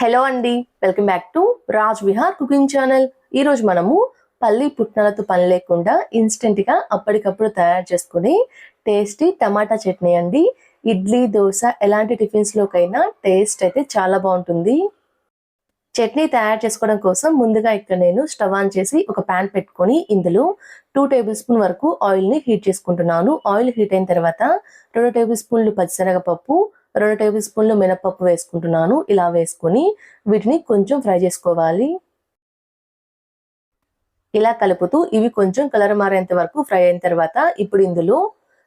Hello అండి welcome back to Raj Vihar cooking channel. ఈరోజు మనము పల్లి పుట్నాలతో పని లేకుండా ఇన్స్టెంట్గా అప్పటికప్పుడు తయారు చేసుకుని టేస్టీ టమాటా చట్నీ అండి. ఇడ్లీ దోశ ఎలాంటి టిఫిన్స్లోకైనా టేస్ట్ అయితే చాలా బాగుంటుంది. చట్నీ తయారు చేసుకోవడం కోసం ముందుగా ఇక్కడ నేను స్టవ్ ఆన్ చేసి ఒక ప్యాన్ పెట్టుకొని ఇందులో టూ టేబుల్ స్పూన్ వరకు ఆయిల్ని హీట్ చేసుకుంటున్నాను. ఆయిల్ హీట్ అయిన తర్వాత రెండు టేబుల్ స్పూన్లు పచ్చిశనగపప్పు రెండు టేబుల్ స్పూన్లు మినపప్పు వేసుకుంటున్నాను. ఇలా వేసుకొని వీటిని కొంచెం ఫ్రై చేసుకోవాలి. ఇలా కలుపుతూ ఇవి కొంచెం కలర్ మారేంత వరకు ఫ్రై అయిన తర్వాత ఇప్పుడు ఇందులో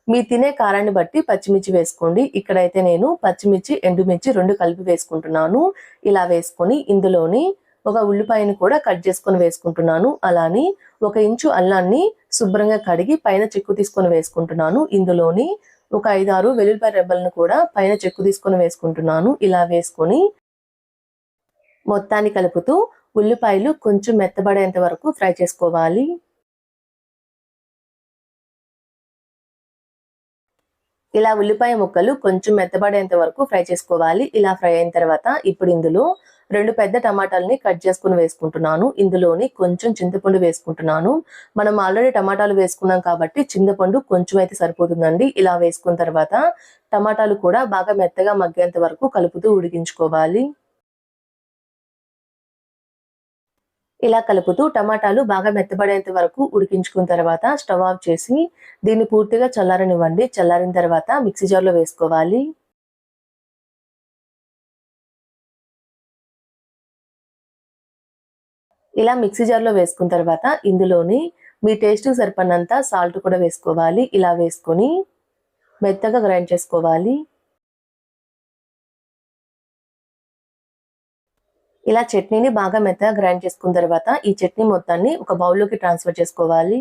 మీ తినే కారాన్ని బట్టి పచ్చిమిర్చి వేసుకోండి. ఇక్కడైతే నేను పచ్చిమిర్చి ఎండుమిర్చి రెండు కలిపి వేసుకుంటున్నాను. ఇలా వేసుకొని ఇందులోని ఒక ఉల్లిపాయని కూడా కట్ చేసుకొని వేసుకుంటున్నాను. అలానే ఒక ఇంచు అల్లాన్ని శుభ్రంగా కడిగి పైన చిక్కు తీసుకొని వేసుకుంటున్నాను. ఇందులోని ఒక ఐదు ఆరు వెల్లుల్లిపాయ రెబ్బలను కూడా పైన చెక్కు తీసుకొని వేసుకుంటున్నాను. ఇలా వేసుకొని మొత్తాన్ని కలుపుతూ ఉల్లిపాయలు కొంచెం మెత్తబడేంత వరకు ఫ్రై చేసుకోవాలి. ఇలా ఉల్లిపాయ ముక్కలు కొంచెం మెత్తబడేంత వరకు ఫ్రై చేసుకోవాలి. ఇలా ఫ్రై అయిన తర్వాత ఇప్పుడు ఇందులో రెండు పెద్ద టమాటాలని కట్ చేసుకుని వేసుకుంటున్నాను. ఇందులోని కొంచెం చింతపండు వేసుకుంటున్నాను. మనం ఆల్రెడీ టమాటాలు వేసుకున్నాం కాబట్టి చింతపండు కొంచెం అయితే సరిపోతుందండి. ఇలా వేసుకున్న తర్వాత టమాటాలు కూడా బాగా మెత్తగా మగ్గేంత వరకు కలుపుతూ ఉడికించుకోవాలి. ఇలా కలుపుతూ టమాటాలు బాగా మెత్తబడేంత వరకు ఉడికించుకున్న తర్వాత స్టవ్ ఆఫ్ చేసి దీన్ని పూర్తిగా చల్లారనివ్వండి. చల్లారిన తర్వాత మిక్సీ జార్లో వేసుకోవాలి. ఇలా మిక్సీ జార్లో వేసుకున్న తర్వాత ఇందులోని మీ టేస్ట్ సరిపడినంత సాల్ట్ కూడా వేసుకోవాలి. ఇలా వేసుకొని మెత్తగా గ్రైండ్ చేసుకోవాలి. ఇలా చట్నీని బాగా మెత్తగా గ్రైండ్ చేసుకున్న తర్వాత ఈ చట్నీ మొత్తాన్ని ఒక బౌల్లోకి ట్రాన్స్ఫర్ చేసుకోవాలి.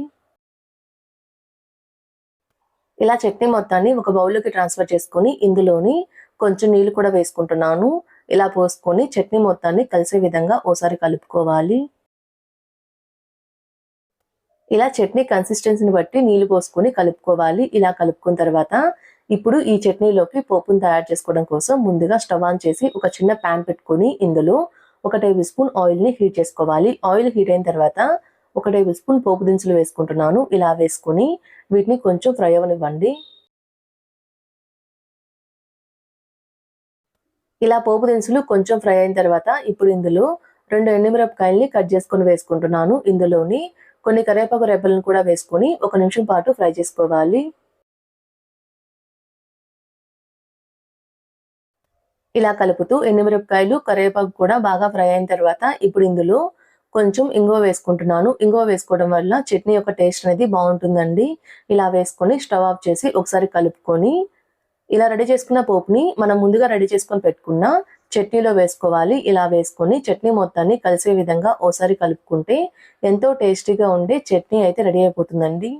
ఇలా చట్నీ మొత్తాన్ని ఒక బౌల్లోకి ట్రాన్స్ఫర్ చేసుకొని ఇందులోని కొంచెం నీళ్ళు కూడా వేసుకుంటున్నాను. ఇలా పోసుకొని చట్నీ మొత్తాన్ని కలిసే విధంగా ఓసారి కలుపుకోవాలి. ఇలా చట్నీ కన్సిస్టెన్సీని బట్టి నీళ్ళు పోసుకొని కలుపుకోవాలి. ఇలా కలుపుకున్న తర్వాత ఇప్పుడు ఈ చట్నీలోకి పోపును తయారు చేసుకోవడం కోసం ముందుగా స్టవ్ ఆన్ చేసి ఒక చిన్న ప్యాన్ పెట్టుకొని ఇందులో ఒక టేబుల్ స్పూన్ ఆయిల్ని హీట్ చేసుకోవాలి. ఆయిల్ హీట్ అయిన తర్వాత ఒక టేబుల్ స్పూన్ పోపు దినుసులు వేసుకుంటున్నాను. ఇలా వేసుకొని వీటిని కొంచెం ఫ్రై అవనివ్వండి ఇలా పోపు దినుసులు కొంచెం ఫ్రై అయిన తర్వాత ఇప్పుడు ఇందులో రెండు ఎండుమిరపకాయల్ని కట్ చేసుకొని వేసుకుంటున్నాను. ఇందులోని కొన్ని కరివేపాకు రెబ్బలను కూడా వేసుకొని ఒక నిమిషం పాటు ఫ్రై చేసుకోవాలి. ఇలా కలుపుతూ ఎండుమిరపకాయలు కరివేపాకు కూడా బాగా ఫ్రై అయిన తర్వాత ఇప్పుడు ఇందులో కొంచెం ఇంగువ వేసుకుంటున్నాను. ఇంగువ వేసుకోవడం వల్ల చట్నీ యొక్క టేస్ట్ అనేది బాగుంటుందండి. ఇలా వేసుకొని స్టవ్ ఆఫ్ చేసి ఒకసారి కలుపుకొని ఇలా రెడీ చేసుకున్న పోపుని మనం ముందుగా రెడీ చేసుకొని పెట్టుకున్న చట్నీలో వేసుకోవాలి. ఇలా వేసుకొని చట్నీ మొత్తాన్ని కలిసే విధంగా ఓసారి కలుపుకుంటే ఎంతో టేస్టీగా ఉండే చట్నీ అయితే రెడీ అయిపోతుందండి.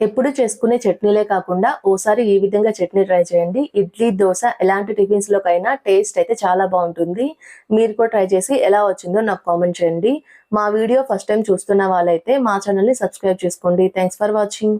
ఎప్పుడు చేసుకునే చట్నీలే కాకుండా ఓసారి ఈ విధంగా చట్నీ ట్రై చేయండి. ఇడ్లీ దోశ ఎలాంటి టిఫిన్స్ లోకైనా టేస్ట్ అయితే చాలా బాగుంటుంది. మీరు కూడా ట్రై చేసి ఎలా వచ్చిందో నాకు కామెంట్ చేయండి. మా వీడియో ఫస్ట్ టైం చూస్తున్న వాళ్ళైతే మా ఛానల్ని సబ్స్క్రైబ్ చేసుకోండి. Thanks for watching.